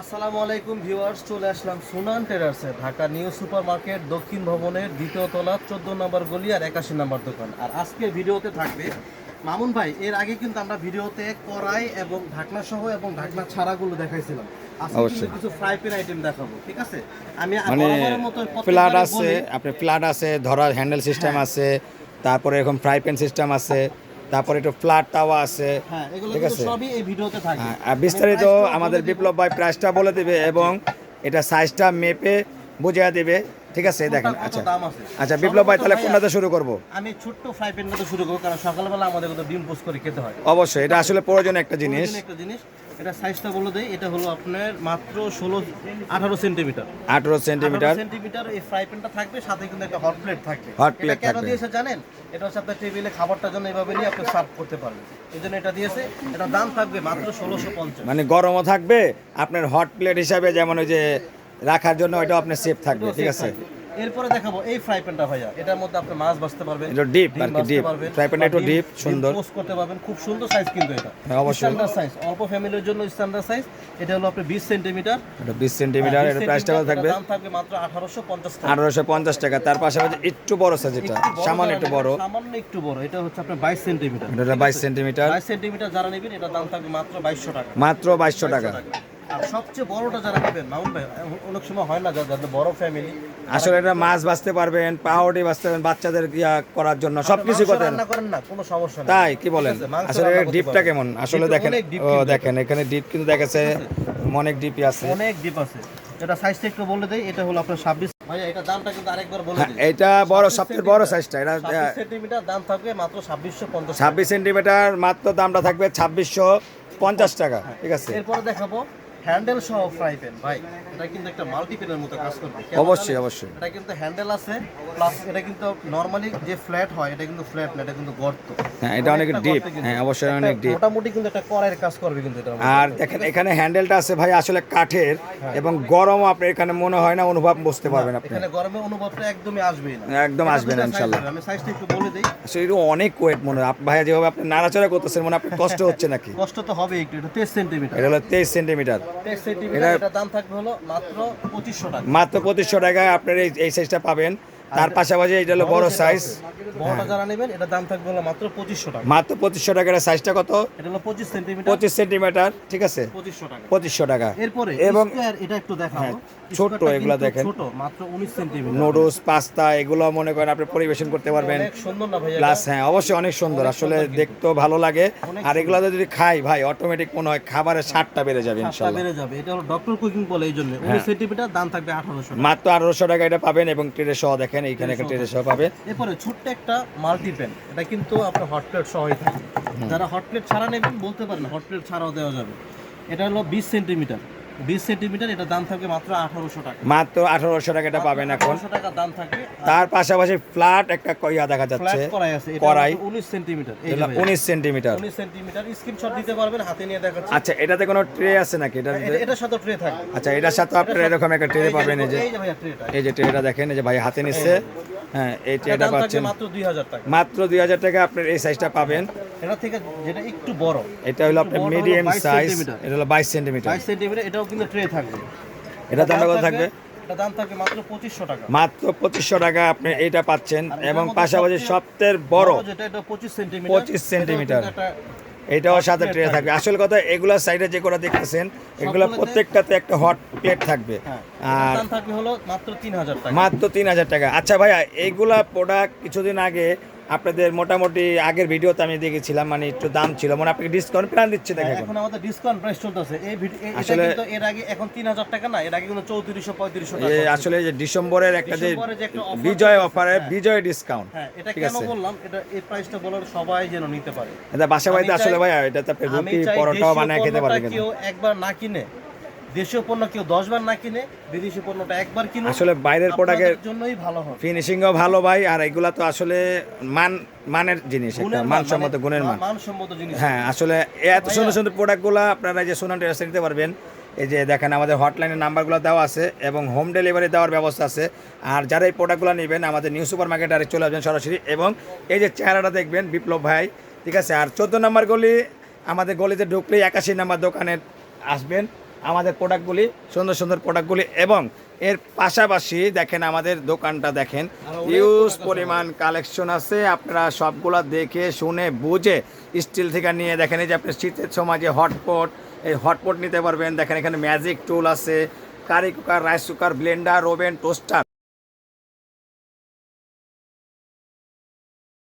আসসালামু আলাইকুম ভিউয়ার্স চলে আসলাম সুনান টেরার্সে ঢাকা নিউ সুপার মার্কেট দক্ষিণ ভবনের দ্বিতীয় তলা চোদ্দ নম্বর গলি আর একাশি নম্বর দোকান। আর আজকের ভিডিওতে থাকবে মামুন ভাই এর আগে কিন্তু আমরা ভিডিওতে কড়াই এবং ঢাকনা সহ এবং ঢাকনা ছাড়াগুলো দেখাইছিলাম। আজকে অবশ্যই। কিছু ফ্রাই প্যান আইটেম দেখাবো ঠিক আছে? আমি মানে প্রত্যেকবারই আছে আপনার ফ্ল্যাট আছে ধরার হ্যান্ডেল সিস্টেম আছে তারপরে এরকম ফ্রাই প্যান সিস্টেম আছে। তারপরে একটু ফ্ল্যাট টাওয়া আছে হ্যাঁ ঠিক আছে? হ্যাঁ, আর বিস্তারিত আমি price টাও আমাদের বিপ্লব ভাই প্রাইসটা বলে দেবে এবং এটা সাইজটা মেপে বুঝিয়ে দেবে ঠিক আছে? দেখেন আচ্ছা। আচ্ছা বিপ্লব ভাই তাহলে কোনটাতে শুরু করব? আমি ছোট্ট ফ্রাই প্যানটাতে শুরু করব? কারণ সকালবেলা আমাদের ডিম পোস্ট করে খেতে হয়। অবশ্যই এটা আসলে প্রয়োজন একটা জিনিস। প্রয়োজনীয় একটা জিনিস। এটা সাইজটা বলে দেই এটা হলো আপনার মাত্র ষোলো আঠারো সেন্টিমিটার। আঠারো সেন্টিমিটার। সেন্টিমিটার এই ফ্রাই প্যানটা থাকবে সাথে কিন্তু একটা হট প্লেট থাকবে। এটা plate কেন দিয়েছে জানেন? এটা হচ্ছে আপনার টেবিলে খাবারটার জন্য এইভাবে নিয়ে আপনি সার্ভ করতে পারবেন। এই জন্য এটা দিয়েছে এটা দাম থাকবে মাত্র ষোলোশো পঞ্চাশ। মানে গরমও থাকবে আপনার হট প্লেট হিসাবে যেমন ওই যে রাখার জন্য ওইটাও আপনার সেফ থাকবে ঠিক আছে? এরপরে দেখাবো এই ফ্রাই প্যানটা ভাইয়া। এটার মধ্যে আপনি মাছ ভাজতে পারবেন এটা ডিম আর কি। পারবেন, Fry pan একটু ডিম সুন্দর। post করতে পারবেন খুব সুন্দর সাইজ কিন্তু এটা। হ্যাঁ, অবশ্যই। স্ট্যান্ডার্ড সাইজ অল্প ফ্যামিলির জন্য স্ট্যান্ডার্ড সাইজ এটা হলো আপনার বিশ সেন্টিমিটার এটা বিশ সেন্টিমিটার এটা প্রাইসটা কত থাকবে দাম থাকবে মাত্র আঠারোশো পঞ্চাশ টাকা। আঠারোশো পঞ্চাশ টাকা। তার পাশাপাশি একটু বড় সাইজ এটা সামান্য একটু বড়। সামান্য একটু বড়। এটা হচ্ছে আপনার বাইশ সেন্টিমিটার এটা বাইশ সেন্টিমিটার বাইশ সেন্টিমিটার যারা নেবেন এটা দাম থাকবে মাত্র বাইশশো টাকা। মাত্র বাইশশো টাকা। আর সবচেয়ে বড়টা যারা নেবেন ভাই অনেক সময় হয় না যাদের বড় ফ্যামিলি আসলে এটা মাছ বাঁচতে পারবেন পাউডি বাঁচতে পারবেন বাচ্চাদের ইয়া করার জন্য সবকিছু করতে রান্না করেন না কোনো সমস্যা নেই। তাই কি বলেন? আসলে ডিপটা কেমন? আসলে দেখেন ও দেখেন এখানে ডিপ কিন্তু দেখাচ্ছে অনেক ডিপই আছে। অনেক ডিপ আছে। এটা সাইজটা একটু বলে দেই এটা হলো আপনার ছাব্বিশ ভাইয়া এটা দামটা কিন্তু আরেকবার বলে হ্যাঁ দিই। এটা বড় সবচেয়ে বড় সাইজটা এটা ছাব্বিশ সেন্টিমিটার দাম থাকবে মাত্র ছাব্বিশশো পঞ্চাশ ছাব্বিশ সেন্টিমিটার মাত্র দামটা থাকবে ছাব্বিশশো পঞ্চাশ টাকা ঠিক আছে। এরপরে দেখাবো হ্যান্ডেল সহ ফ্রাই প্যান ভাই। এটা কিন্তু একটা মাল্টি প্যানের মতো কাজ করবে। অবশ্যই, অবশ্যই। এটা কিন্তু হ্যান্ডেল আছে প্লাস এটা কিন্তু নরমালি যে ফ্ল্যাট হয় এটা কিন্তু ফ্ল্যাট না এটা কিন্তু গর্ত। হ্যাঁ এটা অনেক ডিপ হ্যাঁ অবশ্যই অনেক ডিপ মোটামুটি কিন্তু একটা কড়াইয়ের কাজ করবে কিন্তু এটা। আর দেখেন এখানে হ্যান্ডেলটা আছে ভাই আসলে কাঠের এবং গরম আপনি এখানে মনে হয় না অনুভব বুঝতে পারবেন আপনি। এখানে গরমের অনুভবটা একদমই আসবেই না। একদম আসবে না হবে। আমি সাইজটা একটু বলে দিই। এটা অনেক ওয়েট মনে হয়। ভাইয়া যেভাবে আপনি নাড়াচাড়া করতেছেন মনে হয় আপনার কষ্ট হচ্ছে নাকি? কষ্ট তো হবে একটু এটা তেইশ সেন্টিমিটার এটা হলো তেইশ সেন্টিমিটার তেইশ সেন্টিমিটার এটা দাম থাকবে হলো মাত্র পঁচিশশো টাকা। মাত্র পঁচিশশো টাকায় আপনার এই এই সাইজটা পাবেন। তার পাশাপাশি এটা হলো বড় সাইজ বড়টা যারা নেবেন এটা দাম থাকবে হলো মাত্র পঁচিশশো টাকা। মাত্র পঁচিশশো টাকার সাইজটা কত? এটা হলো পঁচিশ সেন্টিমিটার। পঁচিশ সেন্টিমিটার ঠিক আছে? পঁচিশশো টাকা। পঁচিশশো টাকা। এরপরে এবং এটা একটু দেখাবো। হ্যাঁ, ছোট্ট এগুলা দেখেন। ছোট মাত্র উনিশ সেন্টিমিটার। নুডলস পাস্তা এগুলো মনে করেন আপনি পরিবেশন করতে পারবেন। সুন্দর না ভাইয়া? প্লাস হ্যাঁ অবশ্যই অনেক সুন্দর। আসলে দেখতেও ভালো লাগে। আর এগুলো যদি খাই ভাই অটোমেটিক মনে হয় খাবারের স্বাদটা বেড়ে যাবে সাতটা বেড়ে যাবে। এটা হলো ডক্টর কুকিং বলে এই জন্য। উনিশ সেন্টিমিটার দাম থাকবে আঠারোশো মাত্র আঠারোশো টাকা এটা পাবেন এবং ট্রেডে সহ দেখেন। এইখানে একটা ট্রেডে সহ পাবেন এরপরে ছোট্ট একটা মাল্টি প্যান এটা কিন্তু আপনার হট প্লেট সহই থাকে। যারা হট প্লেট ছাড়া নেবেন বলতে পারেন হট প্লেট ছাড়াও দেওয়া যাবে। এটা হলো বিশ সেন্টিমিটার বিশ সেন্টিমিটার এটা দাম থাকবে মাত্র আঠারোশো টাকা। মাত্র আঠারোশো টাকা এটা পাবেন এখন। টাকা দাম থাকবে তার পাশাপাশি ফ্ল্যাট একটা কইয়া দেখা যাচ্ছে করাই আছে এটা উনিশ সেন্টিমিটার উনিশ সেন্টিমিটার। উনিশ সেন্টিমিটার স্ক্রিনশট দিতে পারবেন হাতে নিয়ে দেখাচ্ছি। আচ্ছা এটাতে কোনো ট্রে আছে নাকি? এটা এটা- এটার সাথে ট্রে থাকবে। আচ্ছা এটার সাথে আপনার এরকম একটা ট্রে পাবেন এই যে এই যে ট্রেটা দেখেন এই যে ভাই হাতে নিচ্ছে। হ্যাঁ এই ট্রেটা পাচ্ছেন। মাত্র দুই হাজার টাকা। মাত্র দুই হাজার টাকা আপনার এই সাইজটা পাবেন। এটা থেকে যেটা একটু বড়। এটা হলো আপনার মিডিয়াম সাইজ এটা হলো বাইশ সেন্টিমিটার বাইশ সেন্টিমিটার এটাও কিন্তু ট্রে থাকবে। এটা দাম কত থাকবে? এটা দাম মাত্র পঁচিশশো টাকা। মাত্র পঁচিশশো টাকা আপনি এইটা পাচ্ছেন এবং পাশাপাশি সবচেয়ে সবচেয়ে বড় যেটা এটা পঁচিশ সেন্টিমিটার 25 সেন্টিমিটার। এটাও সাথে ট্রে থাকবে। আসল কথা এগুলা সাইডে যে করে দেখতেছেন এগুলো প্রত্যেকটাতে একটা হট প্লেট থাকবে। হ্যাঁ আর থাকবে হলো মাত্র তিন হাজার টাকা। মাত্র তিন হাজার টাকা। আচ্ছা ভাইয়া এইগুলা প্রোডাক্ট কিছুদিন আগে আপনাদের মোটামুটি আগের ভিডিওতে আমি দেখেছিলাম মানে একটু দাম ছিল। মানে আপনাকে ডিসকাউন্ট প্ল্যান দিচ্ছে দেখে এখন এখন আমাদের ডিসকাউন্ট প্রাইস চলতেছে। এই ভিডিও আসলে- কিন্তু এর আগে এখন তিন হাজার টাকা না এর আগে কিন্তু চৌত্রিশশো পঁয়ত্রিশশো এই টাকা আসলে যে ডিসেম্বরের একটা যে বিজয় অফারে হ্যাঁ। বিজয় ডিসকাউন্ট হ্যাঁ এটা কেন বললাম? এটা এই প্রাইসটা বলার সবাই যেন নিতে পারে। এটা বাসা বাড়িতে আসলে ভাইয়া এটা তো আপনি রুটি দেশীয় বানায় খেতে পারবেন। কেউ একবার না কিনে দেশীয় পণ্য কেউ দশ বার না কিনে বিদেশি পণ্যটা একবার কিনুন। আসলে বাইরের প্রোডাক্টের জন্যই ভালো হবে। ফিনিশিংও ভালো ভাই আর এগুলা তো আসলে মান মানের জিনিস একটা মান, মানসম্মত মানে গুণের মান। মানসম্মত জিনিস। হ্যাঁ আসলে এত সুন্দর সুন্দর প্রোডাক্টগুলো আপনারা যে সোনান টেরাসে নিতে পারবেন। এই যে দেখেন আমাদের হটলাইনের নাম্বারগুলো দেওয়া আছে এবং হোম ডেলিভারি দেওয়ার ব্যবস্থা আছে। আর যারা এই প্রোডাক্টগুলো নেবেন আমাদের নিউ সুপার মার্কেট আরে চলে আসবেন সরাসরি এবং এই যে চেহারাটা দেখবেন বিপ্লব ভাই ঠিক আছে? আর চোদ্দ নম্বর গলি আমাদের গলিতে ঢুকলেই একাশি নাম্বার দোকানে আসবেন। আমাদের প্রোডাক্টগুলি সুন্দর সুন্দর প্রোডাক্টগুলি এবং এর পাশাপাশি দেখেন আমাদের দোকানটা দেখেন। ইউজ পরিমাণ কালেকশন আছে। আপনারা সবগুলো দেখে শুনে বুঝে স্টিল থেকে নিয়ে দেখেন এই যে আপনি শীতের সময় যে হটপট এই হটপট নিতে পারবেন। দেখেন এখানে ম্যাজিক টুল আছে। Curry cooker rice cooker blender oven toaster